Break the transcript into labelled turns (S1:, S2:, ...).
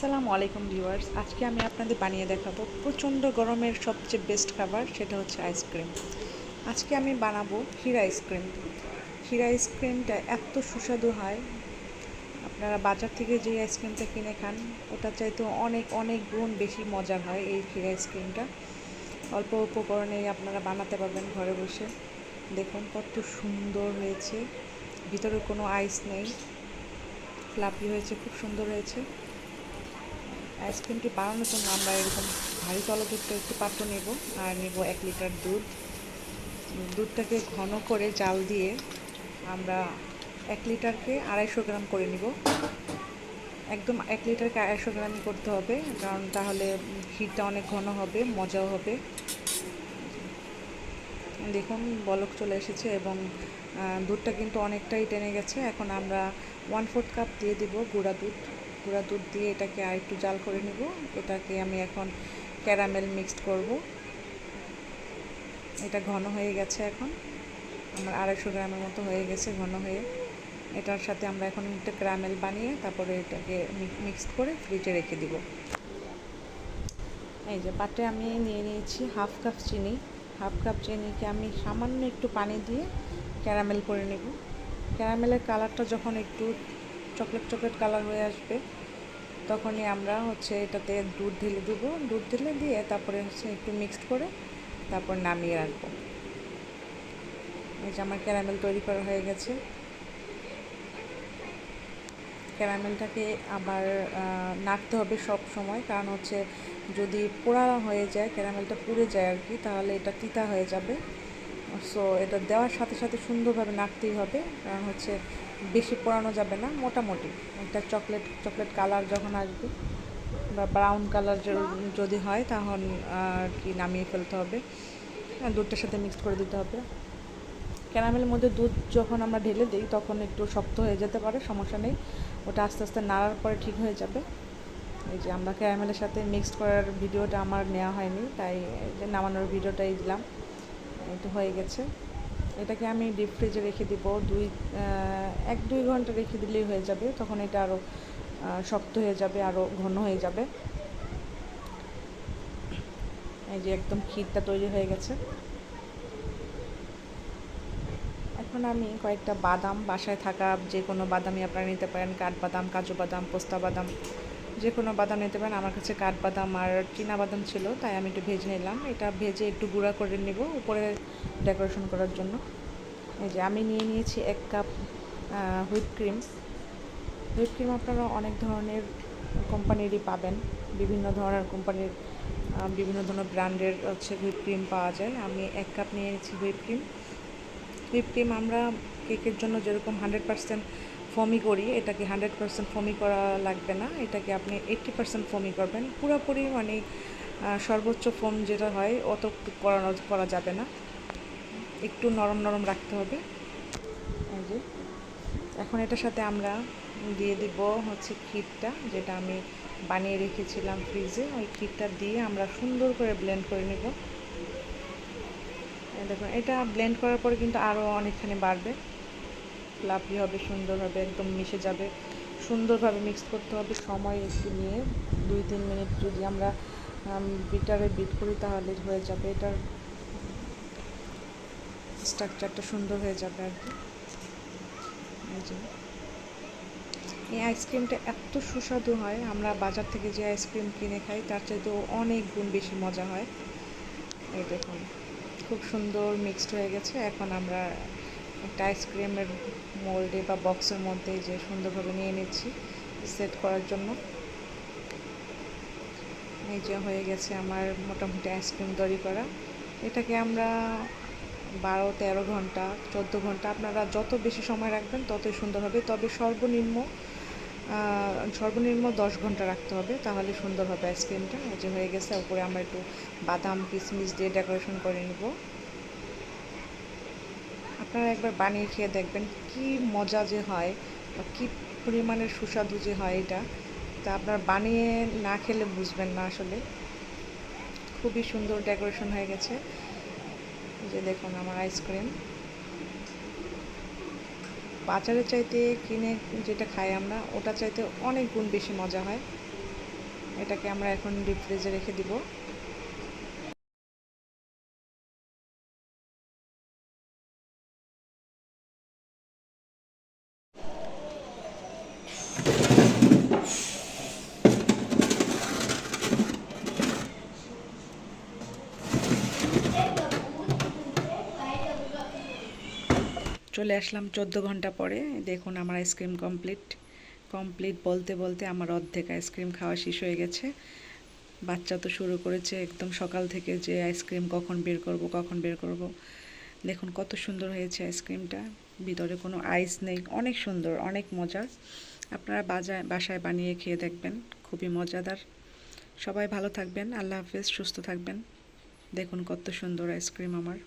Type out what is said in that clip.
S1: আসসালামু আলাইকুম ভিউয়ার্স। আজকে আমি আপনাদের বানিয়ে দেখাবো প্রচণ্ড গরমের সবচেয়ে বেস্ট খাবার, সেটা হচ্ছে আইসক্রিম আজকে আমি বানাবো ক্ষীর আইসক্রিম ক্ষীর আইসক্রিমটা এত সুস্বাদু হয়। আপনারা বাজার থেকে যে আইসক্রিমটা কিনে খান ওটা চাইতে অনেক অনেক গুণ বেশি মজার হয় এই ক্ষীর আইসক্রিমটা অল্প উপকরণেই আপনারা বানাতে পারবেন ঘরে বসে। দেখুন কত সুন্দর হয়েছে। ভিতরে কোনো আইস নেই। ফ্লাপি হয়েছে, খুব সুন্দর হয়েছে। আইসক্রিমটি বানানোর জন্য আমরা এরকম ভারী তলযুক্ত একটি পাত্র নেব আর নেব এক লিটার দুধ। দুধটাকে ঘন করে জাল দিয়ে আমরা এক লিটারকে আড়াইশো গ্রাম করে নিব। একদম এক লিটারকে আড়াইশো গ্রামই করতে হবে, কারণ তাহলে ক্ষীরটা অনেক ঘন হবে, মজাও হবে। দেখুন, বলক চলে এসেছে এবং দুধটা কিন্তু অনেকটাই টেনে গেছে। এখন আমরা ওয়ান ফোর্থ কাপ দিয়ে দিব গুঁড়া দুধ। গুঁড়া দুধ দিয়ে এটাকে আর একটু জাল করে নিব। এটাকে আমি এখন ক্যারামেল মিক্সড করব। এটা ঘন হয়ে গেছে এখন। আমার আড়াইশো গ্রামের মতো হয়ে গেছে ঘন হয়ে। এটার সাথে আমরা এখন একটা ক্যারামেল বানিয়ে তারপরে এটাকে মিক্সড করে ফ্রিজে রেখে দিব। এই যে পাটে আমি নিয়ে নিয়েছি হাফ কাপ চিনি। হাফ কাপ চিনিকে আমি সামান্য একটু পানি দিয়ে ক্যারামেল করে নেব। ক্যারামেলের কালারটা যখন একটু চকলেট চকলেট কালার হয়ে আসবে। তখনই আমরা হচ্ছে এটাতে দুধ ঢেলে দেবো। দুধ ঢেলে দিয়ে তারপরে হচ্ছে একটু মিক্সড করে তারপর নামিয়ে রাখব। এই যে আমার ক্যারামেল তৈরি করা হয়ে গেছে। ক্যারামেলটাকে আবার নাড়তে হবে সব সময়। কারণ হচ্ছে যদি পোড়া হয়ে যায় ক্যারামেলটা পুড়ে যায় আর কি, তাহলে এটা তিতা হয়ে যাবে। সো এটা দেওয়ার সাথে সাথে সুন্দরভাবে নাড়তেই হবে। কারণ হচ্ছে বেশি পোড়ানো যাবে না, মোটামুটি। একটা চকলেট চকলেট কালার যখন আসবে, বা ব্রাউন কালার যদি হয়, তখন কি নামিয়ে ফেলতে হবে। দুধটার সাথে মিক্সড করে দিতে হবে। ক্যারামেলের মধ্যে দুধ যখন আমরা ঢেলে দিই, তখন একটু শক্ত হয়ে যেতে পারে, সমস্যা নেই। ওটা আস্তে আস্তে নাড়ার পরে ঠিক হয়ে যাবে। এই যে আমরা ক্যারামেলের সাথে মিক্সড করার ভিডিওটা আমার নেওয়া হয়নি, তাই যে নামানোর ভিডিওটাই দিলাম। একটু হয়ে গেছে। এটাকে আমি ডিপ ফ্রিজে রেখে দিব। দুই এক, দুই ঘণ্টা রেখে দিলেই হয়ে যাবে। তখন এটা আরও শক্ত হয়ে যাবে আরও ঘন হয়ে যাবে। এই যে একদম ক্ষীরটা তৈরি হয়ে গেছে। এখন আমি কয়েকটা বাদাম, বাসায় থাকা যে কোনো বাদামই আপনারা নিতে পারেন। কাঠবাদাম, কাজু বাদাম, পোস্তা বাদাম। যে কোনো বাদাম নিতে পারেন। আমার কাছে কাঠবাদাম আর চীনা বাদাম ছিল, তাই আমি একটু ভেজে নিলাম। এটা ভেজে একটু গুঁড়া করে নেব উপরে ডেকোরেশন করার জন্য। এই যে আমি নিয়ে নিয়েছি এক cup whip cream. Whip cream আপনারা অনেক ধরনের কোম্পানিরই পাবেন। বিভিন্ন ধরনের কোম্পানির বিভিন্ন ধরনের ব্র্যান্ডের হচ্ছে হুইপ ক্রিম পাওয়া যায়। আমি এক কাপ নিয়ে নিয়েছি হুইপ ক্রিম। হুইপ ক্রিম আমরা কেকের জন্য যেরকম হান্ড্রেড পার্সেন্ট ফমি করি, এটাকে হান্ড্রেড পার্সেন্ট ফমি করা লাগবে না, এটাকে আপনি এইট্টি পার্সেন্ট ফমি করবেন। পুরোপুরি মানে সর্বোচ্চ ফোম যেটা হয়, অত করানো করা যাবে না। একটু নরম নরম রাখতে হবে। যে, এখন এটার সাথে আমরা দিয়ে দিব হচ্ছে ক্ষীরটা, যেটা আমি বানিয়ে রেখেছিলাম ফ্রিজে। ওই ক্ষীরটা দিয়ে আমরা সুন্দর করে ব্লেন্ড করে নেব। দেখুন, এটা ব্লেন্ড করার পরে কিন্তু আরও অনেকখানি বাড়বে। ফ্লাফি হবে, সুন্দর হবে, একদম মিশে যাবে। সুন্দরভাবে মিক্স করতে হবে, সময় একটু নিয়ে দুই, তিন মিনিট যদি আমরা বিটারে বিট করি তাহলে হয়ে যাবে এটার স্ট্রাকচারটা সুন্দর হয়ে যাবে আর কি। এই আইসক্রিমটা এত সুস্বাদু হয়, আমরা বাজার থেকে যে আইসক্রিম কিনে খাই, তার চাইতেও অনেক গুণ বেশি মজা হয়। এই দেখুন, খুব সুন্দর মিক্সড হয়ে গেছে, এখন আমরা একটা আইসক্রিমের মোল্ডে বা বক্সের মধ্যে যে সুন্দরভাবে নিয়ে নিচ্ছি সেট করার জন্য। এই যে হয়ে গেছে আমার মোটামুটি আইসক্রিম তৈরি করা। এটাকে আমরা বারো, তেরো ঘণ্টা, চোদ্দ ঘণ্টা, আপনারা যত বেশি সময় রাখবেন ততই সুন্দর হবে তবে সর্বনিম্ন সর্বনিম্ন দশ ঘণ্টা রাখতে হবে, তাহলে সুন্দর হবে আইসক্রিমটা এই যে হয়ে গেছে, উপরে আমরা একটু বাদাম কিশমিশ দিয়ে ডেকোরেশন করে নিব। আপনারা একবার বানিয়ে খেয়ে দেখবেন কি মজা যে হয় বা কী পরিমাণের সুস্বাদু যে হয় এটা। তা আপনারা বানিয়ে না খেলে বুঝবেন না আসলে। খুবই সুন্দর ডেকোরেশন হয়ে গেছে। যে দেখুন আমার আইসক্রিম। বাজারের চাইতে কিনে যেটা খাই আমরা, ওটা চাইতে অনেক গুণ বেশি মজা হয়। এটাকে আমরা এখন ডিপ ফ্রিজে রেখে দিব। চলে আসলাম চোদ্দ ঘণ্টা পরে। দেখুন আমার আইসক্রিম কমপ্লিট। কমপ্লিট বলতে বলতে আমার অর্ধেক আইসক্রিম খাওয়া শেষ হয়ে গেছে। বাচ্চা তো শুরু করেছে একদম সকাল থেকে যে আইসক্রিম কখন বের করব, কখন বের করব। দেখুন কত সুন্দর হয়েছে আইসক্রিমটা। ভিতরে কোনো আইস নেই। অনেক সুন্দর, অনেক মজার। আপনারা বাজায়, বাসায় বানিয়ে খেয়ে দেখবেন। খুবই মজাদার। সবাই ভালো থাকবেন। আল্লাহ হাফেজ, সুস্থ থাকবেন। দেখুন কত সুন্দর আইসক্রিম আমার।